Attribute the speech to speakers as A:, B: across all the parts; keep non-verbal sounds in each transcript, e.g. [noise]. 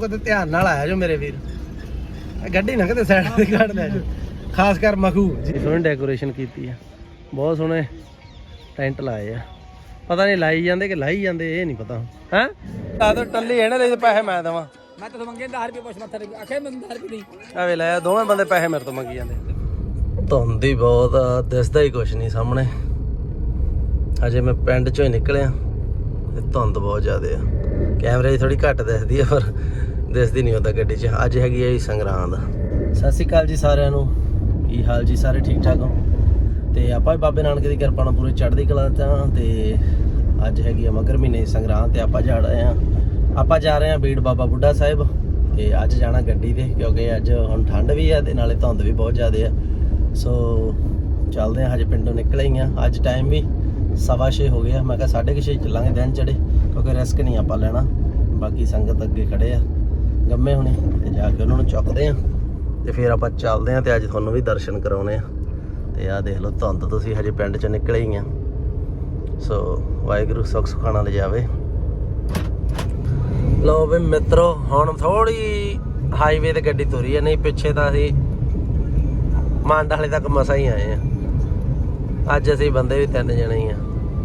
A: ਕਿਤੇ ਧਿਆਨ ਨਾਲ ਆਇਆ ਜੋ ਮੇਰੇ ਵੀਰ। ਇਹ ਗੱਡੀ ਨਾ ਕਿਤੇ ਸਾਈਡ ਤੇ ਕੱਢ ਲੈ ਜੋ। ਖਾਸ ਕਰ ਮਖੂ। ਜੀ ਸੋਹਣੀ ਡੈਕੋਰੇਸ਼ਨ ਕੀਤੀ ਆ। ਬਹੁਤ ਸੋਹਣੇ ਟੈਂਟ ਲਾਏ ਆ। ਪਤਾ ਨਹੀਂ ਲਾਈ ਜਾਂਦੇ ਕਿ ਲਾਈ ਜਾਂਦੇ ਇਹ ਨਹੀਂ ਪਤਾ। ਹੈ? ਆ ਤਾਂ ਟੱਲੀ ਹੈ ਨਾ ਲੈ ਪੈਸੇ ਮੈਂ ਦੇਵਾਂ।
B: ਮੈਂ ਤਾਂ ਮੰਗੇ 10 ਰੁਪਏ ਪੁੱਛ ਮੱਥਾ ਆਖੇ ਮੈਂ 10 ਰੁਪਏ ਨਹੀਂ
A: ਆ ਵੇ ਲੈ ਦੋਵੇਂ ਬੰਦੇ ਪੈਸੇ ਮੇਰੇ ਤੋਂ ਮੰਗੀ ਜਾਂਦੇ। ਧੁੰਦ ਹੀ ਬਹੁਤ ਆ ਦਿਸਦਾ ਹੀ ਕੁਛ ਨਹੀਂ ਸਾਹਮਣੇ। ਹਜੇ ਮੈਂ ਪਿੰਡ ਚੋਂ ਹੀ ਨਿਕਲਿਆ ਤੇ ਧੁੰਦ ਬਹੁਤ ਜ਼ਿਆਦੇ ਆ। ਕੈਮਰੇ 'ਚ ਥੋੜੀ ਘੱਟ ਦਿਸਦੀ ਆ ਪਰ ਦਿਸਦੀ ਨਹੀਂ ਹੁੰਦਾ ਗੱਡੀ 'ਚ। ਅੱਜ ਹੈਗੀ ਹੈ ਜੀ ਸੰਗਰਾਂਦ। ਸਤਿ ਸ਼੍ਰੀ ਅਕਾਲ ਜੀ ਸਾਰਿਆਂ ਨੂੰ। ਕੀ ਹਾਲ ਜੀ? ਸਾਰੇ ਠੀਕ ਠਾਕ ਹੋ? ਤੇ ਆਪਾਂ ਵੀ ਬਾਬੇ ਨਾਨਕ ਦੀ ਕਿਰਪਾ ਨਾਲ ਪੂਰੇ ਚੜ੍ਹਦੀ ਕਲਾ ਚ ਤੇ ਅੱਜ ਹੈਗੀ ਆ ਮਗਰ ਮਹੀਨੇ ਸੰਗਰਾਂਦ ਤੇ ਆਪਾਂ ਜਾ ਰਹੇ ਆ ਆਪਾਂ ਜਾ ਰਹੇ ਆ ਬੀੜ ਬਾਬਾ ਬੁੱਢਾ ਸਾਹਿਬ ਤੇ ਅੱਜ ਜਾਣਾ ਗੱਡੀ ਤੇ ਕਿਉਂਕਿ ਅੱਜ ਹੁਣ ਠੰਡ ਵੀ ਆ ਤੇ ਨਾਲੇ ਧੁੰਦ ਵੀ ਬਹੁਤ ਜ਼ਿਆਦਾ ਆ। ਸੋ ਚੱਲਦੇ ਆ ਹਜੇ ਪਿੰਡੋਂ ਨਿਕਲੇ ਹੀ। ਆ ਅੱਜ ਟਾਈਮ ਵੀ ਸਵਾ ਛੇ ਹੋ ਗਿਆ। ਮੈਂ ਕਿਹਾ ਸਾਢੇ ਕੁ ਛੇ ਚੱਲਾਂਗੇ ਦਿਨ ਚੜੇ ਕਿਉਂਕਿ ਰਿਸਕ ਨਹੀਂ ਆਪਾਂ ਲੈਣਾ। ਬਾਕੀ ਸੰਗਤ ਅੱਗੇ ਖੜੇ ਆ। ਗੰਮੇ ਹੁਣੇ ਤੇ ਜਾ ਕੇ ਉਹਨਾਂ ਨੂੰ ਚੁੱਕਦੇ ਆ ਤੇ ਫਿਰ ਆਪਾਂ ਚੱਲਦੇ ਆ ਤੇ ਅੱਜ ਤੁਹਾਨੂੰ ਵੀ ਦਰਸ਼ਨ ਕਰਾਉਣੇ ਆ। ਤੇ ਆਹ ਦੇਖ ਲਓ ਧੁੰਦ ਤੁਸੀਂ ਹਜੇ ਪਿੰਡ ਚ ਨਿਕਲੇ ਹੀ ਆ। ਸੋ ਵਾਹਿਗੁਰੂ ਸੁੱਖ ਸੁਖਾਣਾ ਲਿਜਾਵੇ। ਲਓ ਵੀ ਮਿੱਤਰੋ ਹੁਣ ਥੋੜੀ ਹਾਈਵੇ ਤੇ ਗੱਡੀ ਤੁਰੀ ਆ ਨਹੀਂ ਪਿੱਛੇ ਤਾਂ ਅਸੀਂ ਮੰਡ ਵਾਲੇ ਤੱਕ ਮਸਾ ਹੀ ਆਏ ਆ। ਅੱਜ ਅਸੀਂ ਬੰਦੇ ਵੀ ਤਿੰਨ ਜਣੇ ਹੀ ਆ।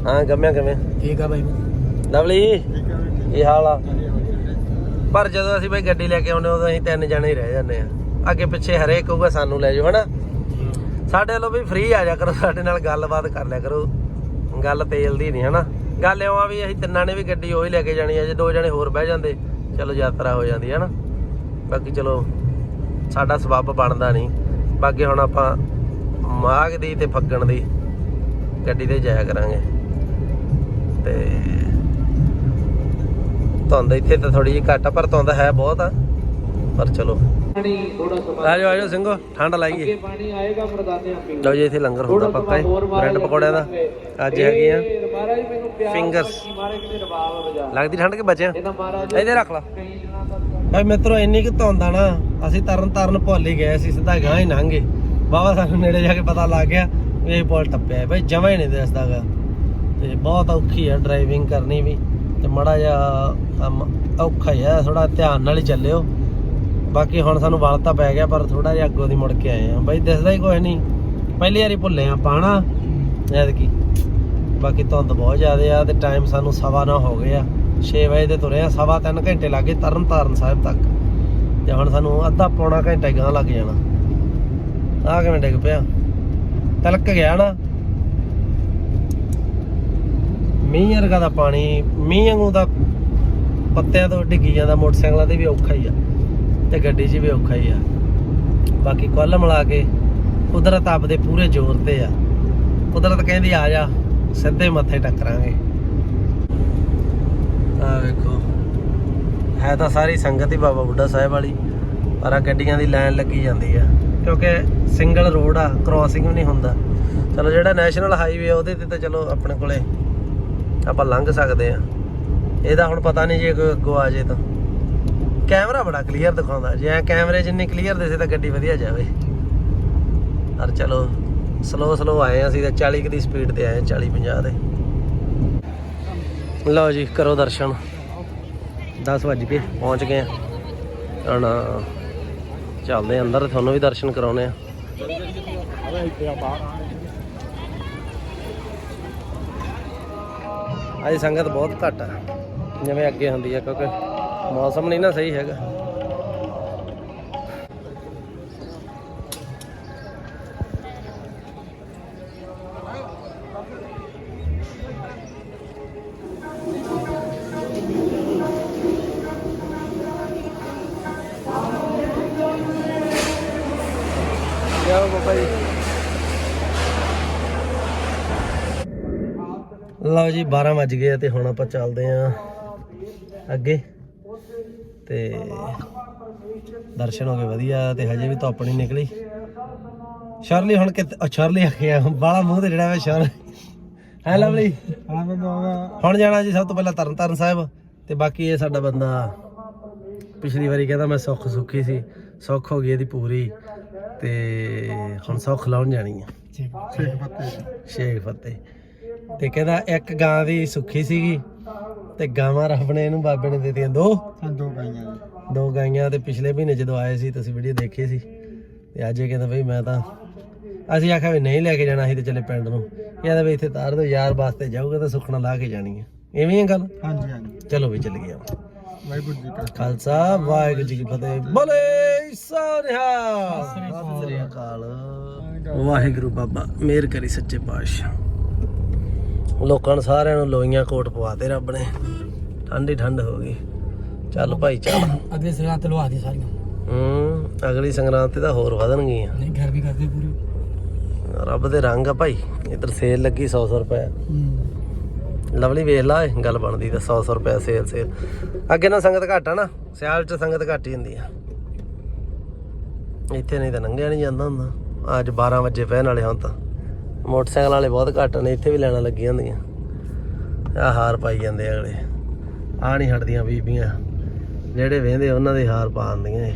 A: ਹਾਂ ਗੰਮਿਆ ਕਿਵੇਂ
B: ਠੀਕ ਆ ਬਾਈ।
A: ਲਵਲੀ ਕੀ ਹਾਲ ਆ? ਪਰ ਜਦੋਂ ਅਸੀਂ ਬਈ ਗੱਡੀ ਲੈ ਕੇ ਆਉਂਦੇ ਉਦੋਂ ਅਸੀਂ ਤਿੰਨ ਜਣੇ ਹੀ ਰਹਿ ਜਾਂਦੇ ਆ ਅੱਗੇ ਪਿੱਛੇ ਹਰੇਕ ਕਹੂਗਾ, ਸਾਨੂੰ ਲੈ ਜਾਓ, ਹਨਾ? ਸਾਡੇ ਵੱਲੋਂ ਵੀ ਫ੍ਰੀ ਆ ਜਾ ਕਰੋ, ਸਾਡੇ ਨਾਲ ਗੱਲਬਾਤ ਕਰ ਲਿਆ ਕਰੋ। ਗੱਲ ਤੇਲ ਦੀ ਨਹੀਂ, ਹਨਾ? ਗੱਲ ਇਉਂ ਆ ਵੀ ਅਸੀਂ ਤਿੰਨਾਂ ਨੇ ਵੀ ਗੱਡੀ ਉਹੀ ਲੈ ਕੇ ਜਾਣੀ ਆ, ਜੇ ਦੋ ਜਣੇ ਹੋਰ ਬਹਿ ਜਾਂਦੇ, ਚਲੋ ਯਾਤਰਾ ਹੋ ਜਾਂਦੀ ਹੈ ਨਾ ਬਾਕੀ ਚਲੋ, ਸਾਡਾ ਸਬੱਬ ਬਣਦਾ ਨਹੀਂ। ਬਾਕੀ ਹੁਣ ਆਪਾਂ ਮਾਘ ਦੀ ਤੇ ਫੱਗਣ ਦੀ ਗੱਡੀ ਤੇ ਜਾਇਆ ਕਰਾਂਗੇ। ਤੇ ਧੁੰਦ ਇੱਥੇ ਤਾਂ ਥੋੜੀ ਜਿਹੀ ਘੱਟ ਆ ਪਰ ਧੁੰਦ ਹੈ ਬਹੁਤ ਆ। ਪਰ ਚਲੋ।
B: ਪਾਣੀ ਥੋੜਾ ਸਮਾਂ
A: ਆਜੋ ਆਜੋ ਸਿੰਘੋ ਠੰਡ ਲਾਈਏ।
B: ਪਾਣੀ ਆਏਗਾ ਮਰਦਾਨੇ ਆਪੇ
A: ਲਓ ਜੀ ਇੱਥੇ ਲੰਗਰ ਹੁੰਦਾ ਪੱਕਾ ਹੀ ਬ੍ਰੈਡ ਪਕੌੜਿਆਂ ਦਾ। ਅੱਜ ਹੈਗੀ ਆ। ਫਿੰਗਰਸ ਲੱਗਦੀ ਠੰਡ ਕਿ ਬਚਿਆ?
B: ਇਹਦਾ
A: ਰੱਖ ਲਾ। ਭਾਈ ਮਿੱਤਰੋ ਇੰਨੀ ਕਿ ਧੁੰਦ ਆ ਨਾ ਅਸੀਂ ਤਰਨ ਤਾਰਨ ਭੁੱਲ ਹੀ ਗਏ ਸੀ ਸਿੱਧਾ ਗਾਂ ਹੀ ਲੰਘੇ। ਬਾਬਾ ਸਾਨੂੰ ਨੇੜੇ ਜਾ ਕੇ ਪਤਾ ਲੱਗ ਗਿਆ ਵੀ ਇਹ ਪੁਲ ਟੱਪਿਆ ਹੈ। ਭਾਈ ਜਮਾ ਹੀ ਨਹੀਂ ਦਿਸਦਾਗਾ। ਤੇ ਬਹੁਤ ਔਖੀ ਆ ਡਰਾਈਵਿੰਗ ਕਰਨੀ ਵੀ। ਤੇ ਮੜਾ ਜਿਹਾ ਕੰਮ ਔਖਾ ਹੀ ਆ ਥੋੜਾ ਧਿਆਨ ਨਾਲ ਹੀ ਚੱਲਿਓ। ਬਾਕੀ ਹੁਣ ਸਾਨੂੰ ਵਲ ਤਾਂ ਪੈ ਗਿਆ, ਪਰ ਥੋੜਾ ਜਿਹਾ ਅੱਗੋਂ ਦੀ ਮੁੜ ਕੇ ਆਏ ਆ ਬਾਈ, ਦਿਸਦਾ ਹੀ ਕੁਝ ਨਹੀਂ। ਪਹਿਲੀ ਵਾਰੀ ਭੁੱਲੇ ਆ ਪਾਣਾ ਐਤਕੀ। ਬਾਕੀ ਧੁੰਦ ਬਹੁਤ ਜ਼ਿਆਦੇ ਆ ਤੇ ਟਾਈਮ ਸਾਨੂੰ ਸਵਾ ਨਾ ਹੋ ਗਿਆ 6 ਵਜੇ ਦੇ ਤੁਰੇ ਆ ਸਵਾ ਤਿੰਨ ਘੰਟੇ ਲੱਗੇ ਤਰਨ ਤਾਰਨ ਸਾਹਿਬ ਤੱਕ। ਤੇ ਹੁਣ ਸਾਨੂੰ ਅੱਧਾ ਪੌਣਾ ਘੰਟਾ ਗਾਂ ਲੱਗ ਜਾਣਾ। ਆ ਕਿਵੇਂ ਡਿੱਗ ਪਿਆ? ਤਲਕ ਗਿਆ ਨਾ? ਮੀਂਹ ਵਰਗਾ ਦਾ ਪਾਣੀ, ਮੀਂਹ ਵਾਂਗੂ ਦਾ ਪੱਤਿਆਂ ਤੋਂ ਡਿੱਗੀ ਜਾਂਦਾ, ਮੋਟਰਸਾਈਕਲਾਂ ਤੇ ਵੀ ਔਖਾ ਹੀ ਆ ਤੇ ਗੱਡੀ 'ਚ ਵੀ ਔਖਾ ਹੀ ਆ। ਬਾਕੀ ਕੁੱਲ ਮਿਲਾ ਕੇ ਕੁਦਰਤ ਆਪਦੇ ਪੂਰੇ ਜ਼ੋਰ ਤੇ ਆ। ਕੁਦਰਤ ਕਹਿੰਦੀ, ਆ ਜਾ, ਸਿੱਧੇ ਮੱਥੇ ਟੱਕਰਾਂਗੇ। ਆ ਵੇਖੋ, ਹੈ ਤਾਂ ਸਾਰੀ ਸੰਗਤ ਹੀ ਬਾਬਾ ਬੁੱਢਾ ਸਾਹਿਬ ਵਾਲੀ, ਪਰ ਆ ਗੱਡੀਆਂ ਦੀ ਲਾਈਨ ਲੱਗੀ ਜਾਂਦੀ ਆ। ਕਿਉਂਕਿ ਸਿੰਗਲ ਰੋਡ ਆ ਕ੍ਰਾਸਿੰਗ ਵੀ ਨਹੀਂ ਹੁੰਦਾ। ਚਲੋ ਜਿਹੜਾ ਨੈਸ਼ਨਲ ਹਾਈਵੇ ਆ, ਉਹਦੇ ਤੇ ਤਾਂ ਚਲੋ ਆਪਣੇ ਕੋਲੇ ਆਪਾਂ ਲੰਘ ਸਕਦੇ ਆ ਇਹਦਾ ਹੁਣ ਪਤਾ ਨਹੀਂ ਜੇ ਕੋਈ ਅੱਗੋਂ ਆ ਜੇ ਤਾਂ। ਕੈਮਰਾ ਬੜਾ ਕਲੀਅਰ ਦਿਖਾਉਂਦਾ। ਜੇ ਐਂ ਕੈਮਰੇ ਜਿੰਨੀ ਕਲੀਅਰ ਦਿਸੇ ਤਾਂ ਗੱਡੀ ਵਧੀਆ ਜਾਵੇ। ਪਰ ਚਲੋ ਸਲੋ ਸਲੋ ਆਏ ਆ ਅਸੀਂ ਤਾਂ 40 ਕੁ ਦੀ ਸਪੀਡ ਤੇ ਆਏ 40 50 ਦੇ। ਲਓ ਜੀ, ਕਰੋ ਦਰਸ਼ਨ। 10 ਵੱਜ ਕੇ ਪਹੁੰਚ ਗਏ ਆ ਹੁਣ, ਚੱਲਦੇ ਆ ਅੰਦਰ, ਤੁਹਾਨੂੰ ਵੀ ਦਰਸ਼ਨ ਕਰਾਉਨੇ ਆ। ਅੱਜ ਸੰਗਤ ਬਹੁਤ ਘੱਟ ਆ, ਜਿਵੇਂ ਅੱਗੇ ਹੁੰਦੀ ਆ, ਕਿਉਂਕਿ ਮੌਸਮ ਨਹੀਂ ਨਾ ਸਹੀ ਹੈਗਾ। ਲਓ ਜੀ 12 ਵੱਜ ਗਏ ਤੇ ਹੁਣ ਆਪਾਂ ਚੱਲਦੇ ਆ ਅੱਗੇ। ਤੇ ਦਰਸ਼ਨ ਹੋ ਗਏ ਵਧੀਆ ਤੇ ਹਜੇ ਵੀ ਧੁੱਪ ਨਹੀਂ ਨਿਕਲੀ। ਸ਼ਰਲੀ ਹੁਣ ਕਿ ਸ਼ਰਲੀ ਆ ਗਿਆ ਬਾਲਾ ਮੂੰਹ ਤੇ ਜਿਹੜਾ ਵਾ ਸ਼ਰ ਹੈ ਲਵਲੀ? ਹੁਣ ਜਾਣਾ ਜੀ ਸਭ ਤੋਂ ਪਹਿਲਾਂ ਤਰਨਤਾਰਨ ਸਾਹਿਬ ਤੇ ਬਾਕੀ ਇਹ ਸਾਡਾ ਬੰਦਾ ਪਿਛਲੀ ਵਾਰੀ ਕਹਿੰਦਾ ਮੈਂ ਸੁੱਖ ਸੁੱਖੀ ਸੀ ਸੁੱਖ ਹੋ ਗਈ ਇਹਦੀ ਪੂਰੀ ਤੇ ਹੁਣ ਸੁੱਖ ਲਾਉਣ ਜਾਣੀ ਆ। ਸ਼ੇਖ ਫਤਿਹ। ਤੇ ਕਹਿੰਦਾ ਇੱਕ ਗਾਂ ਦੀ ਸੁੱਖੀ ਸੀਗੀ ਤੇ ਗਾਵਾਂ ਰੱਬ ਨੇ ਇਹਨੂੰ ਬਾਬੇ ਨੇ ਦੇ ਦਿੱਤੀਆਂ। ਦੋ?
B: ਦੋ ਗਾਈਆਂ
A: ਦੋ ਗਾਈਆਂ ਤੇ ਪਿਛਲੇ ਮਹੀਨੇ ਜਦੋਂ ਆਏ ਸੀ ਤੁਸੀਂ ਵੀਡੀਓ ਦੇਖੀ ਸੀ। ਤੇ ਅੱਜ ਇਹ ਕਹਿੰਦਾ ਬਈ ਮੈਂ ਤਾਂ ਅਸੀਂ ਆਖਿਆ ਵੀ ਨਹੀਂ ਲੈ ਕੇ ਜਾਣਾ ਅਸੀਂ ਤੇ ਚੱਲੇ ਪਿੰਡ ਨੂੰ। ਕਹਿੰਦਾ ਵੀ ਇੱਥੇ ਤਾਰ ਦੋ ਯਾਰ ਵਾਸਤੇ ਜਾਊਗਾ ਤਾਂ ਸੁਖਣਾ ਲਾ ਕੇ ਜਾਣੀ ਹੈ ਐਵੇਂ ਹੀ ਹੈ ਗੱਲ?
C: ਹਾਂਜੀ ਹਾਂਜੀ।
A: ਚਲੋ ਵੀ ਚੱਲ ਗਿਆ
C: ਵਾਹਿਗੁਰੂ ਜੀ ਕਾ
A: ਖਾਲਸਾ ਵਾਹਿਗੁਰੂ ਜੀ ਕੀ ਫਤਿਹ। ਬੋਲੇ ਸੋਨਿਹਾ ਸਤਿ ਸ੍ਰੀ ਅਕਾਲ। ਵਾਹਿਗੁਰੂ ਬਾਬਾ ਮਿਹਰ ਕਰੀ ਸੱਚੇ ਪਾਤਸ਼ਾਹ। ਲੋਕਾਂ ਨੂੰ ਸਾਰਿਆਂ ਨੂੰ ਲੋਈਆਂ ਕੋਟ ਪਵਾਤੇ ਰੱਬ ਨੇ। ਠੰਡੀ ਠੰਡ ਹੋ ਗਈ। ਚੱਲ ਭਾਈ ਚੱਲ।
C: ਅਗਲੇ ਸਿਰਾਂ ਤੇ ਲਵਾ ਦੇ ਸਾਰੀਆਂ।
A: ਹੂੰ ਅਗਲੀ ਸੰਗਰਾਂਦ ਤੇ ਤਾਂ ਹੋਰ ਵਧਣਗੀਆਂ।
C: ਨਹੀਂ ਘਰ ਵੀ ਕਰਦੇ ਪੂਰੀ।
A: ਰੱਬ ਦੇ ਰੰਗ ਆ ਭਾਈ। ਇਧਰ ਸੇਲ ਲੱਗੀ 100 100 ਰੁਪਏ। ਲਵਲੀ ਵੇਖ ਲਾ ਗੱਲ ਬਣਦੀ ਤਾਂ 100 100 ਰੁਪਏ ਸੇਲ ਸੇਲ। ਅੱਗੇ ਨਾ ਸੰਗਤ ਘੱਟ ਆ ਨਾ। ਸਿਆਲ ਚ ਸੰਗਤ ਘੱਟ ਹੀ ਹੁੰਦੀ ਆ। ਇੱਥੇ ਨਹੀਂ ਤਾਂ ਲੰਘਿਆ ਨਹੀਂ ਜਾਂਦਾ ਹੁੰਦਾ। ਅੱਜ 12 ਵਜੇ ਪੈਣ ਵਾਲੇ ਹੁਣ ਤਾਂ। ਮੋਟਰਸਾਈਕਲ ਵਾਲੇ ਬਹੁਤ ਘੱਟ ਨੇ, ਇੱਥੇ ਵੀ ਲੈਣਾ ਲੱਗੀਆਂ ਹੁੰਦੀਆਂ। ਆ ਹਾਰ ਪਾਈ ਜਾਂਦੇ ਅਗਲੇ। ਆ ਨਹੀਂ ਹਟਦੀਆਂ ਬੀਬੀਆਂ। ਜਿਹੜੇ ਵੇਂਦੇ, ਉਹਨਾਂ ਦੇ ਹਾਰ ਪਾ ਦਿੰਦੀਆਂ ਇਹ।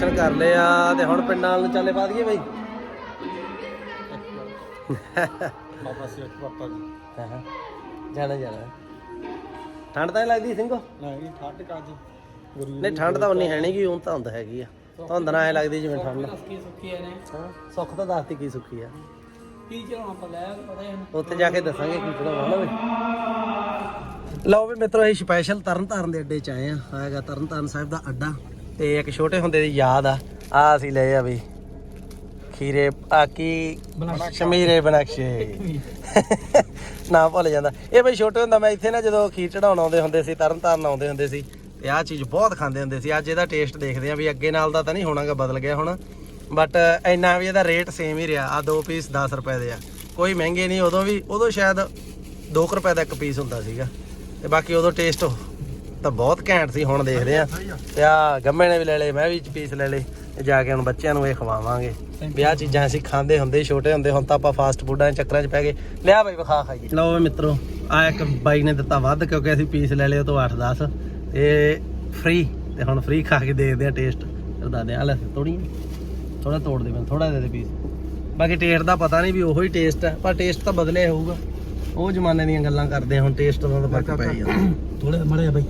A: ਦਰਸ਼ਨ ਕਰ ਲਿਆ ਤੇ ਹੁਣ ਪਿੰਡਾਂ ਵੱਲ ਨੂੰ ਚੱਲੇ ਪਾ ਦਈਏ ਬਈ।
C: ਬਾਬਾ ਸੇਖ ਪਾਪਾ ਜੀ।
A: ਜਾਣਾ ਜਾਣਾ। ਠੰਡ ਤਾਂ ਨੀ ਲੱਗਦੀ ਸਿੰਘੋ?
C: ਨਹੀਂ ਕਾਜ
A: ਠੰਡ ਤਾਂ ਉਨੀ ਹੈ। ਨਹੀਂ ਕਿ ਹੁਣ ਤਾਂ ਹੁੰਦਾ ਹੈਗੀ ਆ। ਧੁੰਦ ਨਾਲ ਐ ਲੱਗਦੀ ਜਿਵੇਂ ਠੰਡ।
C: ਕੀ ਸੁੱਕੀ ਨੇ।
A: ਹਾਂ ਸੁੱਖ ਤਾਂ ਦੱਸਤੀ ਕੀ ਸੁੱਖੀ ਆ।
C: ਕੀ ਚਲਾਉਣਾ ਆਪਾਂ ਲੈ ਪਤਾ ਹੀ
A: ਉੱਥੇ ਜਾ ਕੇ ਦੱਸਾਂਗੇ ਕੀ ਚੜਾਉਣਾ ਨਾ ਲਓ ਵੀ ਮਿੱਤਰੋ ਅਸੀਂ ਸਪੈਸ਼ਲ ਤਰਨਤਾਰਨ ਦੇ ਅੱਡੇ 'ਚ ਆਏ ਆ। ਆਏਗਾ ਤਰਨਤਾਰਨ ਸਾਹਿਬ ਦਾ ਅੱਡਾ। ਤੇ ਇੱਕ ਛੋਟੇ ਹੁੰਦੇ ਦੀ ਯਾਦ ਆ ਆ ਅਸੀਂ ਲਏ ਆ ਵੀ ਖੀਰੇ ਆ ਕੀ? ਸ਼ਮੀਰੇ ਬਨਕਸ਼ੇ [laughs] ਨਾ ਭੁੱਲ ਜਾਂਦਾ। ਇਹ ਬਈ ਛੋਟੇ ਹੁੰਦਾ ਮੈਂ ਇੱਥੇ ਨਾ ਜਦੋਂ ਖੀਰ ਚੜਾਉਣ ਆਉਂਦੇ ਹੁੰਦੇ ਸੀ ਤਰਨਤਾਰਨ ਆਉਂਦੇ ਹੁੰਦੇ ਸੀ ਤੇ ਆਹ ਚੀਜ਼ ਬਹੁਤ ਖਾਂਦੇ ਹੁੰਦੇ ਸੀ। ਅੱਜ ਇਹਦਾ ਟੇਸਟ ਦੇਖਦੇ ਆ ਵੀ ਅੱਗੇ ਨਾਲ ਦਾ ਤਾਂ ਨਹੀਂ ਹੋਣਾਗਾ ਬਦਲ ਗਿਆ ਹੁਣ। ਬਟ ਇੰਨਾ ਵੀ ਇਹਦਾ ਰੇਟ ਸੇਮ ਹੀ ਰਿਹਾ। ਆ ਦੋ ਪੀਸ 10 ਰੁਪਏ ਦੇ ਆ। ਕੋਈ ਮਹਿੰਗੇ ਨਹੀਂ ਉਦੋਂ ਵੀ ਉਦੋਂ ਸ਼ਾਇਦ 2 ਰੁਪਏ ਦਾ ਇੱਕ ਪੀਸ ਹੁੰਦਾ ਸੀਗਾ। ਤੇ ਬਾਕੀ ਉਦੋਂ ਟੇਸਟ ਤਾਂ ਬਹੁਤ ਘੈਂਟ ਸੀ ਹੁਣ ਦੇਖਦੇ ਆ। ਤੇ ਆ ਗੰਮੇ ਨੇ ਵੀ ਲੈ ਲਏ ਮੈਂ ਵੀ ਪੀਸ ਲੈ ਲਏ। ਤੇ ਜਾ ਕੇ ਹੁਣ ਬੱਚਿਆਂ ਨੂੰ ਇਹ ਖਵਾਵਾਂਗੇ। ਵੀ ਆਹ ਚੀਜ਼ਾਂ ਅਸੀਂ ਖਾਂਦੇ ਹੁੰਦੇ ਛੋਟੇ ਹੁੰਦੇ ਹੁਣ ਤਾਂ ਆਪਾਂ ਫਾਸਟ ਫੂਡਾਂ ਦੇ ਚੱਕਰਾਂ 'ਚ ਪੈ ਗਏ। ਲਿਆ ਬਾਈ ਵਿਖਾ ਖਾਈਏ। ਲਓ ਮਿੱਤਰੋ ਆ ਇੱਕ ਬਾਈ ਨੇ ਦਿੱਤਾ ਵੱਧ ਕਿਉਂਕਿ ਅਸੀਂ ਪੀਸ ਲੈ ਲਏ ਉਹ ਤੋਂ 8-10 ਤੇ ਫ੍ਰੀ ਤੇ ਹੁਣ ਫ੍ਰੀ ਖਾ ਕੇ ਦੇਖਦੇ ਆ ਟੇਸਟ ਫਿਰ ਦੱਸਦੇ ਆ ਲੈ ਤੋੜੀ ਥੋੜਾ ਤੋੜ ਦੇ ਮੈਨੂੰ ਥੋੜਾ ਦੇ ਦੇ ਪੀਸ ਬਾਕੀ ਟੇਸਟ ਦਾ ਪਤਾ ਨਹੀਂ ਵੀ ਉਹੋ ਹੀ ਟੇਸਟ ਹੈ ਪਰ ਟੇਸਟ ਤਾਂ ਬਦਲਿਆ ਹੋਊਗਾ। ਉਹ ਜ਼ਮਾਨੇ ਦੀਆਂ ਗੱਲਾਂ ਕਰਦੇ ਹੁਣ ਟੇਸਟ ਦਾ ਤਾਂ ਫ਼ਰਕ ਪੈ ਜਾਂਦਾ।
C: ਥੋੜੇ ਮੜੇ ਬਾਈ।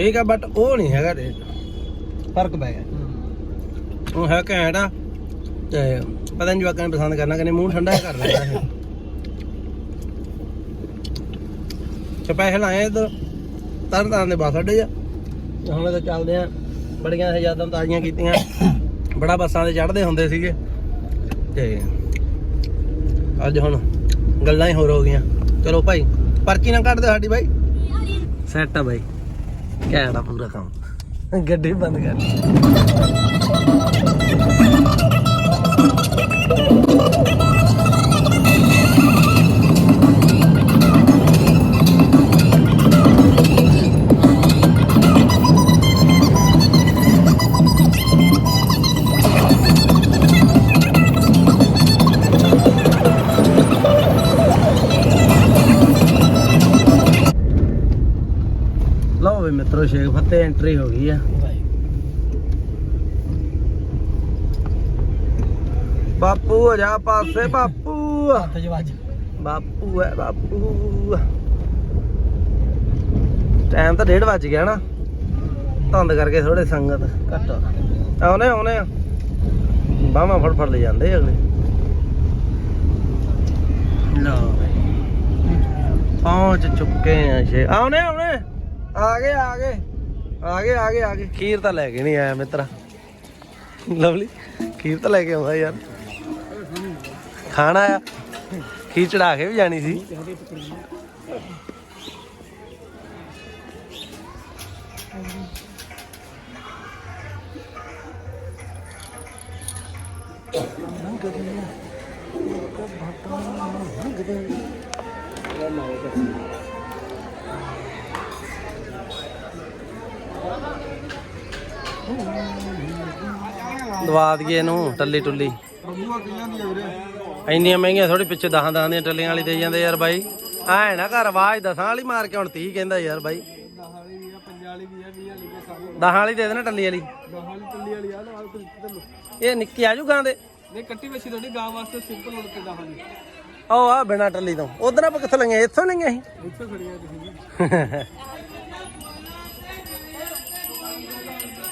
A: ਠੀਕ ਆ ਬਟ ਉਹ ਨਹੀਂ ਹੈਗਾ ਟੇਸਟ ਫ਼ਰਕ ਪੈ ਗਿਆ। ਉਹ ਹੈ ਘੈਂਟ ਆ ਤੇ ਪਤਾ ਨਹੀਂ ਜਵਾਕਾਂ ਨੇ ਪਸੰਦ ਕਰਨਾ ਕਿ ਮੂੰਹ ਠੰਡਾ ਕਰ ਲੈਂਦਾ ਇਹ। ਸਪੈਸ਼ਲ ਆਏ ਇਧਰ ਤਰਨ ਤਾਰਨ ਦੇ ਬੱਸ ਅੱਡੇ ਤੇ ਹੁਣ ਤਾਂ ਚੱਲਦੇ ਆ ਬੜੀਆਂ ਯਾਦਾਂ ਤਾਜ਼ੀਆਂ ਕੀਤੀਆਂ। ਬੜਾ ਬੱਸਾਂ ਤੇ ਚੜ੍ਹਦੇ ਹੁੰਦੇ ਸੀਗੇ। ਤੇ ਅੱਜ ਹੁਣ ਗੱਲਾਂ ਹੀ ਹੋਰ ਹੋ ਗਈਆਂ। ਚਲੋ ਭਾਈ ਪਰਚੀ ਨਾ ਕੱਢ ਦਿਓ ਸਾਡੀ ਬਾਈ। ਸੈੱਟ ਆ ਬਾਈ। ਘੈਂਟ ਆ ਪੂਰਾ ਕੰਮ। ਗੱਡੀ ਬੰਦ ਕਰ। ਲਓ ਫੱਤੇ ਐਂਟਰੀ ਹੋ ਗਈ ਆ। ਬਾਪੂ ਹੋ ਜਾ ਪਾਸੇ ਬਾਪੂ।
C: ਹੱਥ ਜਵਾਜ
A: ਬਾਪੂ ਹੈ ਬਾਪੂ। ਟਾਈਮ ਤਾਂ 1:30 ਵੱਜ ਗਿਆ ਨਾ। ਧੁੰਦ ਕਰਕੇ ਥੋੜੇ ਸੰਗਤ। ਘੱਟ। ਆਉਨੇ ਆਉਨੇ ਆ। ਬਾਹਾਂ ਫੜ ਫੜ ਲੈ ਜਾਂਦੇ ਅਗਲੇ। ਲਓ ਪਹੁੰਚ ਚੁੱਕੇ ਆ ਸ਼ੇ ਆਉਨੇ ਆਉਨੇ। ਆ ਗਏ ਆ ਗਏ। ਆ ਗਏ ਆ ਗਏ ਆ ਗਏ ਖੀਰ ਤਾਂ ਲੈ ਕੇ ਨਹੀਂ ਆਇਆ ਮਿੱਤਰਾ ਲਵਲੀ ਖੀਰ ਤਾਂ ਲੈ ਕੇ ਆਉਂਦਾ ਯਾਰ ਖਾਣਾ ਆ ਖੀਰ ਚੜਾ ਕੇ ਵੀ ਜਾਣੀ ਸੀ ਦਵਾ ਦਈਏ ਇਹਨੂੰ, ਟੱਲੀ ਟੁੱਲੀ। ਇੰਨੀਆਂ ਮਹਿੰਗੀਆਂ ਥੋੜੀ ਪਿੱਛੇ ਦਹਾਂ ਦਹਾਂ ਦੀਆਂ ਟੱਲੀਆਂ ਵਾਲੀ ਦੇ ਜਾਂਦੇ ਯਾਰ ਬਾਈ। ਐ ਨਾ ਘਰ ਆਵਾਜ਼, ਦਸਾਂ ਵਾਲੀ ਮਾਰ ਕੇ ਹੁਣ 30 ਕਹਿੰਦਾ ਯਾਰ ਬਾਈ। ਦਹਾਂ ਵਾਲੀ ਦੇ ਦੇਣਾ ਟੱਲੀ ਵਾਲੀ। ਇਹ ਨਿੱਕੀ ਆਜੂ ਗਾਂ ਦੇ
C: ਨਹੀਂ ਕੱਟੀ ਵਛੀ ਤੁਹਾਡੀ ਗਾਂ ਵਾਸਤੇ ਸਿੰਪਲ ਉੜ ਕੇ ਦਾਹਾਂ ਦੀ।
A: ਉਹ ਆ ਬਿਨਾ ਟੱਲੀ ਤੋਂ। ਉਧਰ ਆਪਾਂ ਕਿੱਥੋਂ ਲਈਆਂ? ਇੱਥੋਂ ਲਈਆਂ ਅਸੀਂ
C: ਇੱਥੇ ਖੜੀਆਂ ਤੁਸੀਂ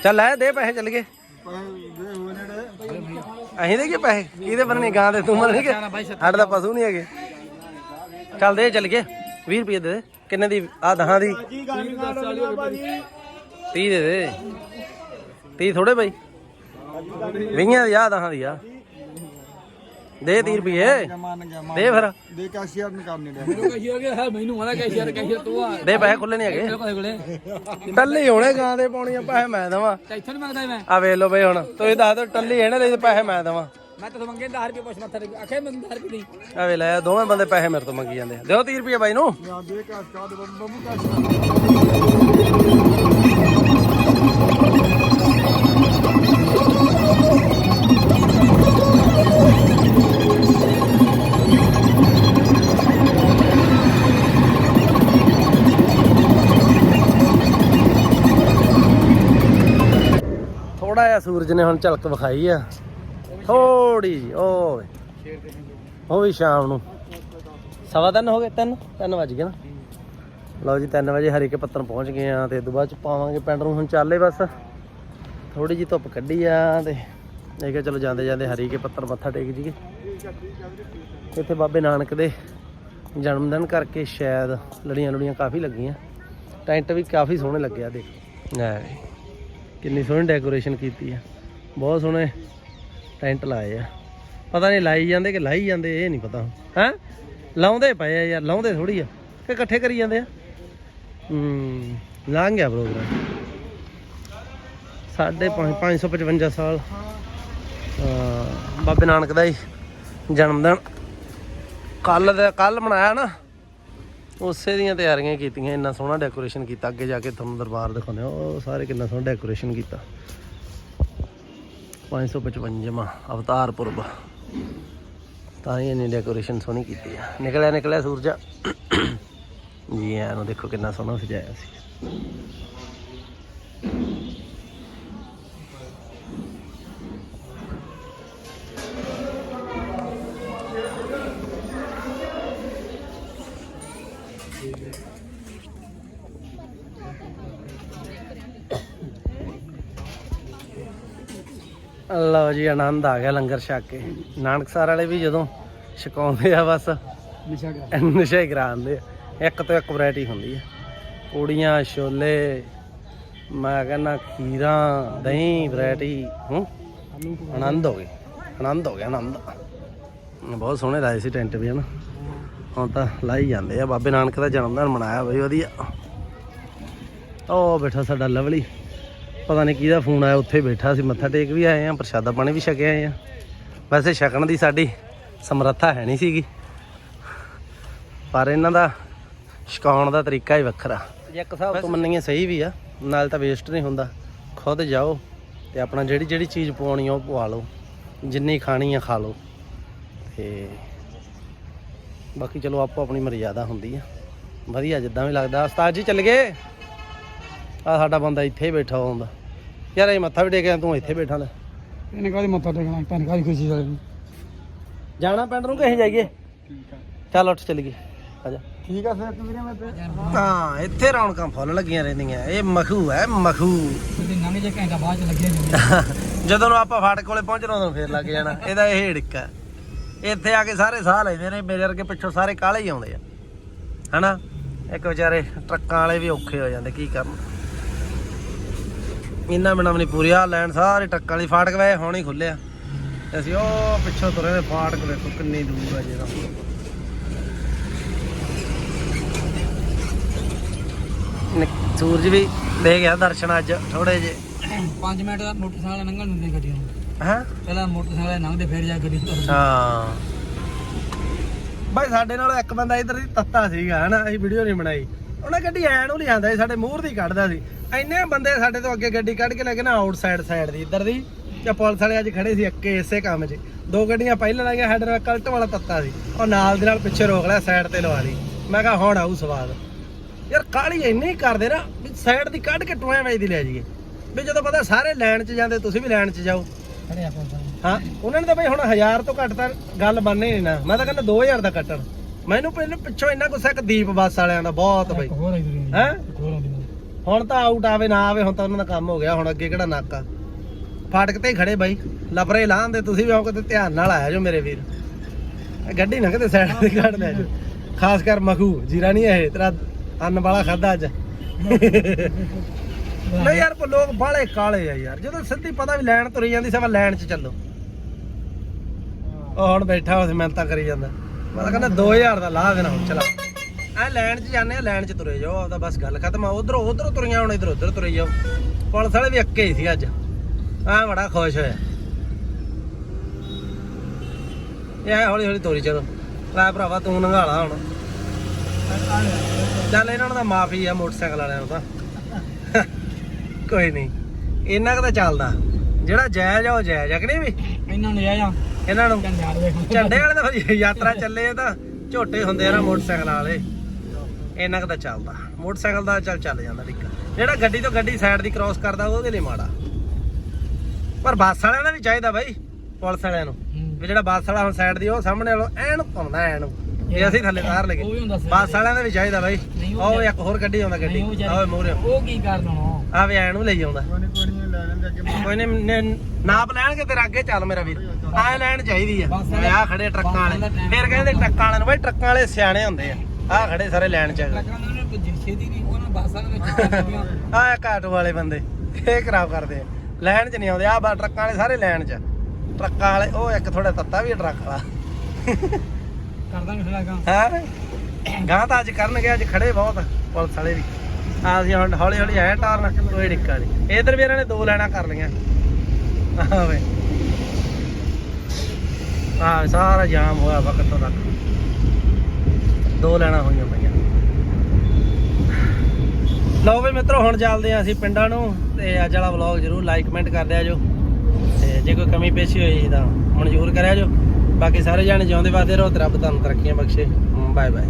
A: ਚੱਲ ਲੈ, ਦੇ ਪੈਸੇ, ਚੱਲ ਗਏ। ਅਸੀਂ ਦੇ ਕੀ ਪੈਸੇ? ਕਿਹਦੇ ਬੰਨੇ ਗਾਂ ਦੇ? ਤੂੰ ਮਰਨੇ ਕਿ? ਸਾਡੇ ਦਾ ਪਸ਼ੂ ਨਹੀਂ ਹੈਗੇ। ਚੱਲ ਦੇ, ਚੱਲ ਗਏ। 20 ਰੁਪਏ ਦੇ ਦੇ। ਕਿੰਨੇ ਦੀ? ਆ ਦਹਾਂ ਦੀ। 30 ਦੇ ਦੇ। 30 ਥੋੜੇ ਬਾਈ। 20 ਦੀ ਆ ਦਹਾਂ ਦੀ ਆ ਦੇ 30 ਰੁਪਏ ਦੇ ਫਿਰ।
C: ਦੇ ਕਾਸ਼ੀਅਰ ਨੂੰ ਕੰਮ ਨਹੀਂ ਰਿਹਾ ਮੈਨੂੰ ਕਹੀ ਗਿਆ ਹੈ ਮੈਨੂੰ ਆਣਾ ਕਾਸ਼ੀਅਰ ਕਾਸ਼ੀਅਰ ਤੂੰ ਆ।
A: ਦੇ ਪੈਸੇ ਖੁੱਲੇ ਨਹੀਂ ਹੈਗੇ। ਟੱਲੀ ਹੋਣੇ ਗਾਂ ਦੇ ਪਾਉਣੀਆਂ ਪੈਸੇ ਮੈਂ ਦਵਾਂ।
C: ਇੱਥੋਂ ਨਹੀਂ ਮੰਗਦਾ ਮੈਂ।
A: ਆ ਵੇਖ ਲਓ ਬਈ ਹੁਣ ਤੁਸੀਂ ਦੱਸ ਦਿਓ ਟੱਲੀ ਹੈ ਨਾ ਤੇ ਪੈਸੇ ਮੈਂ ਦਵਾਂ।
C: ਮੈਂ ਤਾਂ ਮੰਗੇ 10 ਰੁਪਏ ਪੁੱਛ ਮੱਥਾ ਆਖੇ ਮੈਨੂੰ 10 ਰੁਪਏ ਨਹੀਂ
A: ਆ ਵੇ ਲੈ ਦੋਵੇਂ ਬੰਦੇ ਪੈਸੇ ਮੇਰੇ ਤੋਂ ਮੰਗੀ ਜਾਂਦੇ ਆ। ਦਿਓ 30 ਰੁਪਏ ਬਾਈ ਨੂੰ।
C: ਦੇ ਕਾਸ਼ ਕਾ ਦੇ ਬੰਬੂ ਕਾਸ਼
A: ਥੋੜਾ ਸੂਰਜ ਨੇ ਹੁਣ ਝਲਕ ਵਿਖਾਈ ਆ। ਥੋੜੀ ਜਿਹੀ, ਓਏ। ਉਹ ਵੀ ਸ਼ਾਮ ਨੂੰ। ਸਵਾ ਤਿੰਨ ਹੋ ਗਏ ਤਿੰਨ? ਤਿੰਨ ਵੱਜ ਗਏ ਨਾ। ਲਓ ਜੀ 3 ਵਜੇ ਹਰੀ ਪੱਤਨ ਪਹੁੰਚ ਗਏ ਆ ਤੇ ਇਹ ਤੋਂ ਬਾਅਦ ਚ ਪਾਵਾਂਗੇ ਪਿੰਡ ਨੂੰ ਹੁਣ ਚੱਲੇ ਬਸ। ਥੋੜੀ ਜੀ ਧੁੱਪ ਕੱਢੀ ਆ ਤੇ ਇਹ ਕਿ ਚਲੋ ਜਾਂਦੇ ਜਾਂਦੇ ਹਰੀ ਕੇ ਪੱਤਨ ਮੱਥਾ ਟੇਕ ਜੀਏ ਇੱਥੇ ਬਾਬੇ ਨਾਨਕ ਦੇ ਜਨਮ ਦਿਨ ਕਰਕੇ ਸ਼ਾਇਦ ਲੜੀਆਂ ਲੜੀਆਂ ਕਾਫੀ ਲੱਗੀਆਂ। ਟੈਂਟ ਵੀ ਕਾਫੀ ਸੋਹਣੇ ਲੱਗਿਆ ਦੇਖੋ। ਲੈ। ਕਿੰਨੀ ਸੋਹਣੀ ਡੈਕੋਰੇਸ਼ਨ ਕੀਤੀ ਆ। ਬਹੁਤ ਸੋਹਣੇ ਟੈਂਟ ਲਾਏ ਆ। ਪਤਾ ਨਹੀਂ ਲਾਈ ਜਾਂਦੇ ਕਿ ਲਾਈ ਜਾਂਦੇ, ਇਹ ਨਹੀਂ ਪਤਾ। ਹੈ? ਲਾਉਂਦੇ ਪਏ ਆ ਯਾਰ, ਲਾਉਂਦੇ ਥੋੜੀ ਆ। ਕਿ ਇਕੱਠੇ ਕਰੀ ਜਾਂਦੇ ਆ? ਹੂੰ, ਲੰਘ ਗਿਆ ਪ੍ਰੋਗਰਾਮ ਸਾਢੇ ਪੰਜ- 555 ਸਾਲ। ਬਾਬੇ ਨਾਨਕ ਦਾ ਹੀ ਜਨਮ ਦਿਨ ਕੱਲ ਦਾ ਕੱਲ ਮਨਾਇਆ ਨਾ। ਉਸੇ ਦੀਆਂ ਤਿਆਰੀਆਂ ਕੀਤੀਆਂ, ਇੰਨਾ ਸੋਹਣਾ ਡੈਕੋਰੇਸ਼ਨ ਕੀਤਾ, ਅੱਗੇ ਜਾ ਕੇ ਤੁਹਾਨੂੰ ਦਰਬਾਰ ਦਿਖਾਉਂਦੇ ਆ ਉਹ ਸਾਰੇ ਕਿੰਨਾ ਸੋਹਣਾ ਡੈਕੋਰੇਸ਼ਨ ਕੀਤਾ। 555ਵਾਂ ਅਵਤਾਰ ਪੁਰਬ। ਤਾਂ ਹੀ ਇੰਨੀ ਡੈਕੋਰੇਸ਼ਨ ਸੋਹਣੀ ਕੀਤੀ ਆ। ਨਿਕਲਿਆ ਨਿਕਲਿਆ ਸੂਰਜਾ। ਜੀ ਆ ਨੂੰ ਦੇਖੋ ਕਿੰਨਾ ਸੋਹਣਾ ਸਜਾਇਆ ਸੀ। ਲਓ ਜੀ ਆਨੰਦ ਆ ਗਿਆ ਲੰਗਰ ਛਕ ਕੇ। ਨਾਨਕਸਰ ਵਾਲੇ ਵੀ ਜਦੋਂ ਛਕਾਉਂਦੇ ਆ ਬਸ
C: ਨਿਸ਼ਾ ਗਿਆ
A: ਨਸ਼ਾ ਹੀ ਕਰਾਉਂਦੇ ਆ। ਇੱਕ ਤੋਂ ਇੱਕ ਵੈਰਾਈਟੀ ਹੁੰਦੀ ਆ। ਪੂੜੀਆਂ ਛੋਲੇ ਮੈਂ ਕਹਿੰਦਾ ਖੀਰਾਂ ਦਹੀਂ ਵੈਰਾਈਟੀ ਹੂੰ? ਆਨੰਦ ਹੋ ਗਏ। ਆਨੰਦ ਹੋ ਗਿਆ ਆਨੰਦ। ਬਹੁਤ ਸੋਹਣੇ ਲਾਏ ਸੀ ਟੈਂਟ ਵੀ ਹਨ। ਹੁਣ ਤਾਂ ਲਾਈ ਜਾਂਦੇ ਆ। ਬਾਬੇ ਨਾਨਕ ਦਾ ਜਨਮ ਦਿਨ ਮਨਾਇਆ ਬਈ ਵਧੀਆ। ਉਹ ਬੈਠਾ ਸਾਡਾ ਲਵਲੀ। ਪਤਾ ਨਹੀਂ ਕਿਹਦਾ ਫੋਨ ਆਇਆ ਉੱਥੇ ਬੈਠਾ ਸੀ ਮੱਥਾ ਟੇਕ ਵੀ ਆਏ ਆ ਪ੍ਰਸ਼ਾਦਾ ਪਾਣੀ ਵੀ ਛਕੇ ਆਏ ਆ। ਵੈਸੇ ਛਕਣ ਦੀ ਸਾਡੀ ਸਮਰੱਥਾ ਹੈ ਨਹੀਂ ਸੀਗੀ। ਪਰ ਇਹਨਾਂ ਦਾ ਛਕਾਉਣ ਦਾ ਤਰੀਕਾ ਹੀ ਵੱਖਰਾ। ਜੇ ਇੱਕ ਹਿਸਾਬ ਤੋਂ ਮੰਨੀਏ ਸਹੀ ਵੀ ਆ ਨਾਲ ਤਾਂ ਵੇਸਟ ਨਹੀਂ ਹੁੰਦਾ। ਖੁਦ ਜਾਓ ਤੇ ਆਪਣਾ ਜਿਹੜੀ ਜਿਹੜੀ ਚੀਜ਼ ਪਵਾਉਣੀ ਆ ਉਹ ਪਵਾ ਲਓ। ਜਿੰਨੀ ਖਾਣੀ ਆ ਖਾ ਲਓ। ਤੇ ਬਾਕੀ ਚਲੋ ਆਪੋ ਆਪਣੀ ਮਰਜ਼ਾਦਾ ਹੁੰਦੀ ਆ। ਵਧੀਆ ਜਿੱਦਾਂ ਵੀ ਲੱਗਦਾ। ਉਸਤਾਦ ਜੀ ਚੱਲ ਗਏ? ਆ ਸਾਡਾ ਬੰਦਾ ਇੱਥੇ ਹੀ ਬੈਠਾ ਹੁੰਦਾ। ਯਾਰ ਇਹ ਮੱਥਾ ਵੀ ਟੇਕਿਆ ਤੂੰ ਇੱਥੇ ਬੈਠਾ ਲੈ।
C: ਇਹਨੇ ਕਾਹਦੀ ਮੱਥਾ ਟੇਕਣਾ? ਭੈਣ ਕਾਹਦੀ ਖੁਸ਼ੀ ਵਾਲੀ
A: ਜਾਣਾ ਪਿੰਡ ਨੂੰ ਕਹੇ ਜਾਈਏ? ਚੱਲ ਉੱਠ ਚੱਲੀਏ ਆ ਜਾ।
C: ਠੀਕ ਆ ਸਰ ਵੀਰੇ ਮੈਂ ਤੇ
A: ਹਾਂ ਇੱਥੇ ਰੌਣਕਾਂ ਫੁੱਲ ਲੱਗੀਆਂ ਰਹਿੰਦੀਆਂ। ਇਹ ਮਖੂ ਹੈ ਮਖੂ।
C: ਤੇ ਨਵੇਂ ਜੇ ਘੰਟਾ ਬਾਅਦ ਚ ਲੱਗਿਆ ਜੀ
A: ਜਦੋਂ ਨੂੰ ਆਪਾਂ ਫਾਟਕ ਕੋਲੇ ਪਹੁੰਚਣਾ ਉਦੋਂ ਫੇਰ ਲੱਗ ਜਾਣਾ। ਇਹਦਾ ਇਹ ਢਿੱਕਾ ਇੱਥੇ ਆ ਕੇ ਸਾਰੇ ਸਾਹ ਲੈਂਦੇ ਨੇ ਮੇਰੇ ਵਰਗੇ ਪਿੱਛੋਂ ਸਾਰੇ ਕਾਲੇ ਹੀ ਆਉਂਦੇ ਆ। ਹਨਾ? ਇੱਕ ਵਿਚਾਰੇ ਟਰੱਕਾਂ ਵਾਲੇ ਵੀ ਔਖੇ ਹੋ ਜਾਂਦੇ ਕੀ ਕਰਨ? ਇੰਨਾ ਬਿਨਾਂ ਨਹੀਂ ਪੂਰੀ ਆ ਲੈਣ ਸਾਰੇ ਟਰੱਕਾਂ ਵਾਲੀ ਫਾਟਕ ਵੇ ਹੁਣ ਹੀ ਖੁੱਲਿਆ ਅਸੀਂ ਉਹ ਪਿੱਛੋਂ ਤੁਰੇ ਨੇ ਫਾਟਕ ਵੇਖੋ ਕਿੰਨੀ ਦੂਰ ਆ ਜਿਹੜਾ। ਸੂਰਜ ਵੀ ਦੇ ਗਿਆ ਦਰਸ਼ਨ ਅੱਜ ਥੋੜੇ ਜੇ
C: 5 ਮਿੰਟ ਦਾ ਮੋਟਰਸਾਈਕਲ ਲੰਘਣ ਦਿੰਦੇ ਗੱਡੀਆਂ ਨੂੰ।
A: ਹੈ?
C: ਪਹਿਲਾਂ ਮੋਟਰਸਾਈਕਲ ਲੰਘਦੇ ਫਿਰ ਜਾ ਗੱਡੀ
A: ਹਾਂ। ਭਾਈ ਸਾਡੇ ਨਾਲ ਇੱਕ ਬੰਦਾ ਇਧਰ ਦੀ ਤੱਤਾ ਸੀਗਾ ਹਨਾ ਅਸੀਂ ਵੀਡੀਓ ਨਹੀਂ ਬਣਾਈ। ਉਹਨੇ ਗੱਡੀ ਐਨ ਨੂੰ ਲਿਆਂਦਾ ਸੀ ਸਾਡੇ ਮੂਹਰ ਦੀ ਕੱਢਦਾ ਸੀ। ਇੰਨੇ ਬੰਦੇ ਸਾਡੇ ਤੋਂ ਅੱਗੇ ਗੱਡੀ ਕੱਢ ਕੇ ਲੈ ਕੇ ਨਾ ਆਊਟਸਾਈਡ ਸਾਈਡ ਦੀ ਇੱਧਰ ਦੀ ਤੇ ਪੁਲਿਸ ਵਾਲੇ ਅੱਜ ਖੜੇ ਸੀ ਅੱਕੇ ਇਸੇ ਕੰਮ 'ਚ। ਦੋ ਗੱਡੀਆਂ ਪਹਿਲਾਂ ਲਾਈਆਂ ਨਾਲ ਕਲਟ ਵਾਲਾ ਤੱਤਾ ਸੀ। ਉਹ ਨਾਲ ਦੇ ਨਾਲ ਪਿੱਛੇ ਰੋਕ ਲਿਆ ਸਾਈਡ ਤੇ ਲਵਾ ਲਈ। ਮੈਂ ਕਿਹਾ ਹੁਣ ਆਊ ਸਵਾਦ। ਯਾਰ ਕਾਲੀ ਇੰਨੀ ਕਰਦੇ ਨਾ ਵੀ ਸਾਈਡ ਦੀ ਕੱਢ ਕੇ ਟੋਏ ਵੇਚ ਦੀ ਲੈ ਜਾਈਏ। ਵੀ ਜਦੋਂ ਪਤਾ ਸਾਰੇ ਲਾਈਨ 'ਚ ਜਾਂਦੇ ਤੁਸੀਂ ਵੀ ਲਾਈਨ 'ਚ ਜਾਓ। ਹਾਂ ਉਹਨਾਂ ਨੇ ਤਾਂ ਬਈ ਹੁਣ 1000 ਤੋਂ ਘੱਟ ਤਾਂ ਗੱਲ ਬੰਨੇ ਨਹੀਂ ਨਾ। ਮੈਂ ਤਾਂ ਕਹਿੰਦਾ 2000 ਦਾ ਕੱਟਣ। ਮੈਨੂੰ ਪਹਿਲਾਂ ਪਿੱਛੋਂ ਇੰਨਾ ਗੁੱਸਾ ਇੱਕ ਦੀਪ ਬੱਸ ਵਾਲਿਆਂ ਦਾ ਬਹੁਤ ਬਈ। ਹੈਂ?
C: ਇੱਕ
A: ਹੁਣ ਤਾਂ ਆਊਟ ਆਵੇ, ਨਾ ਆਵੇ, ਹੁਣ ਤਾਂ ਉਹਨਾਂ ਦਾ ਕੰਮ ਹੋ ਗਿਆ, ਹੁਣ ਅੱਗੇ ਕਿਹੜਾ ਨਾਕਾ? ਫਾਟਕ ਤੇ ਹੀ ਖੜੇ ਬਾਈ, ਲਫਰੇ ਲਾਉਂਦੇ ਤੁਸੀਂ ਵੀ ਆਓ ਕਿਤੇ ਧਿਆਨ ਨਾਲ ਆਇਆ ਜੋ ਮੇਰੇ ਵੀਰ। ਗੱਡੀ ਨਾ ਕਿਤੇ ਸਾਈਡ ਤੇ ਕੱਢ ਲੈ ਜੋ। ਖਾਸ ਕਰ ਮਖੂ, ਜੀਰਾ ਨਹੀਂ ਇਹ, ਤੇਰਾ ਅੰਨ ਵਾਲਾ ਖਾਦਾ ਅੱਜ। ਨਹੀਂ ਯਾਰ ਕੋ ਲੋਕ ਬਾਲੇ ਕਾਲੇ ਆ ਯਾਰ। ਜਦੋਂ ਸਿੱਧੀ ਪਤਾ ਵੀ ਲੈਣ ਤੁਰੀ ਜਾਂਦੀ ਸਭ ਲੈਣ 'ਚ ਚੱਲੋ। ਉਹ ਹੁਣ ਬੈਠਾ ਉਸ ਮਿਹਨਤਾਂ ਕਰੀ ਜਾਂਦਾ। ਮੈਂ ਤਾਂ ਕਹਿੰਦਾ 2000 ਦਾ ਲਾਹ ਦੇਣਾ, ਹੁਣ ਚਲਾ। ਐ ਲੈਣ 'ਚ ਜਾਂਦੇ ਆ ਲੈਣ 'ਚ ਤੁਰੇ ਜਾਓ ਆਪਦਾ ਬਸ ਗੱਲ ਖਤਮ ਆ। ਉਧਰੋਂ ਉਧਰੋਂ ਤੁਰੀਆਂ ਹੁਣ ਇਧਰ ਉਧਰ ਤੁਰੇ ਜਾਓ। ਪੁਲਿਸ ਵਾਲੇ ਵੀ ਅੱਕੇ ਹੀ ਸੀ ਅੱਜ। ਆ ਬੜਾ ਖੁਸ਼ ਹੋਇਆ। ਇਹ ਹੌਲੀ ਹੌਲੀ ਤੋਰੀ ਚਲੋ। ਲੈ ਭਰਾਵਾ ਤੂੰ ਨੰਗਾਲਾ ਹੁਣ। ਚੱਲ ਇਹਨਾਂ ਨੂੰ ਤਾਂ ਮਾਫੀ ਆ ਮੋਟਰਸਾਈਕਲ ਵਾਲਿਆਂ ਨੂੰ ਤਾਂ। ਕੋਈ ਨਹੀਂ। ਇੰਨਾ ਕੁ ਤਾਂ ਚੱਲਦਾ। ਜਿਹੜਾ ਜਾਇਜ਼ ਆ ਉਹ ਜਾਇਜ਼ ਆ ਕਿ ਨਹੀਂ ਵੀ?
C: ਇਹਨਾਂ ਨੇ ਆਇਆ
A: ਇਹਨਾਂ ਨੂੰ?
C: ਝੰਡੇ ਵਾਲੇ
A: ਤਾਂ ਯਾਤਰਾ ਚੱਲੇ ਆ ਤਾਂ ਝੋਟੇ ਹੁੰਦੇ ਆ ਨਾ ਮੋਟਰਸਾਈਕਲ ਵਾਲੇ। ਇੰਨਾ ਕੁ ਤਾਂ ਚੱਲਦਾ। ਮੋਟਰਸਾਈਕਲ ਦਾ ਚੱਲ ਚੱਲ ਜਾਂਦਾ ਠੀਕ ਜਿਹੜਾ ਗੱਡੀ ਤੋਂ ਗੱਡੀ ਸਾਈਡ ਦੀ ਕ੍ਰਾਸ ਕਰਦਾ ਉਹਦੇ ਲਈ ਮਾੜਾ। ਪਰ ਬੱਸ ਵਾਲਿਆਂ ਦਾ ਵੀ ਚਾਹੀਦਾ ਬਾਈ ਪੁਲਿਸ ਵਾਲਿਆਂ ਨੂੰ। ਵੀ ਜਿਹੜਾ ਬੱਸ ਵਾਲਾ ਹੁਣ ਸਾਈਡ ਦੀ ਉਹ ਸਾਹਮਣੇ ਵਾਲੋ ਐਨ ਪਾਉਂਦਾ ਐਨ। ਇਹ ਅਸੀਂ ਥੱਲੇ ਤਾਰ ਲਗੇ
C: ਵੀ
A: ਬੱਸ ਵਾਲਿਆਂ ਦਾ ਵੀ ਚਾਹੀਦਾ ਬਾਈ।
C: ਉਹ
A: ਇੱਕ ਹੋਰ ਗੱਡੀ ਆਉਂਦਾ ਗੱਡੀ। ਆਵੇ ਮੂਹਰੇ
C: ਉਹ ਕੀ ਕਰਨ ਹੁਣ
A: ਆਵੇ ਐਨ ਨੂੰ ਲਈ ਆਉਂਦਾ। ਕੋਈ ਨਹੀਂ ਨਾਪ ਲੈਣਗੇ ਤੇਰਾ ਅੱਗੇ ਚੱਲ ਮੇਰਾ ਵੀਰ। ਆ ਲੈਣ ਚਾਹੀਦੀ ਆ।
C: ਵਾਲੇ-
A: ਆ ਖੜੇ ਟਰੱਕਾਂ ਵਾਲੇ।
C: ਵਾਲੇ
A: ਫਿਰ ਕਹਿੰਦੇ ਟਰੱਕਾਂ ਵਾਲਿਆਂ ਨੂੰ ਬਈ ਟਰੱਕਾਂ ਵਾਲੇ ਸਿਆਣੇ ਹੁੰਦੇ ਆ। ਆ ਖੜੇ ਸਾਰੇ ਲੈਣ ਚ ਆ। ਕਾਟੋ [laughs] ਵਾਲੇ ਬੰਦੇ ਇਹ ਖਰਾਬ ਕਰਦੇ ਆ। ਲੈਣ ਚ ਨਹੀਂ ਆਉਂਦੇ ਆ ਬਾ ਟਰੱਕਾਂ ਵਾਲੇ ਸਾਰੇ ਲੈਣ ਚ ਟਰੱਕਾਂ ਵਾਲੇ ਉਹ ਇੱਕ ਥੋੜਾ ਤੱਤਾ ਵੀ ਆ ਟਰੱਕ ਵਾਲਾ।
C: ਕਰਦਾ
A: ਹੈ? ਗਾਂ ਤਾਂ ਅੱਜ ਕਰਨਗੇ ਅੱਜ ਖੜੇ ਬਹੁਤ ਪੁਲਿਸ ਵਾਲੇ ਵੀ। ਆ ਅਸੀਂ ਹੁਣ ਹੌਲੀ ਹੌਲੀ ਆਏ ਟਰਨ ਕੋਈ ਡਿੱਕਾ ਨਹੀਂ। ਇਧਰ ਵੀ ਇਹਨਾਂ ਨੇ ਦੋ ਲੈਣਾ ਕਰ ਲਈਆਂ। ਆ ਵੇ। ਆ ਸਾਰਾ ਜਾਮ ਹੋਇਆ ਵਕਤ ਤੋਂ ਤੱਕ। ਦੋ ਲੈਣਾ ਹੋਈਆਂ ਪਈਆਂ। ਲਓ ਵੀ ਮਿੱਤਰੋ, ਹੁਣ ਚੱਲਦੇ ਆ ਅਸੀਂ ਪਿੰਡਾਂ ਨੂੰ ਤੇ ਅੱਜ ਵਾਲਾ ਵਲੌਗ ਜਰੂਰ ਲਾਈਕ ਕਮੈਂਟ ਕਰ ਦਿਆ ਜੋ। ਤੇ ਜੇ ਕੋਈ ਕਮੀ ਪੇਸ਼ੀ ਹੋਈ ਤਾਂ ਮਨਜ਼ੂਰ ਕਰਿਆ ਜੋ। ਬਾਕੀ ਸਾਰੇ ਜਾਣੇ ਜਿਉਂਦੇ ਵਾਦੇ ਰਹੋ ਤੇ ਰੱਬ ਤੁਹਾਨੂੰ ਤਰੱਕੀਆਂ ਬਖਸ਼ੇ। Bye bye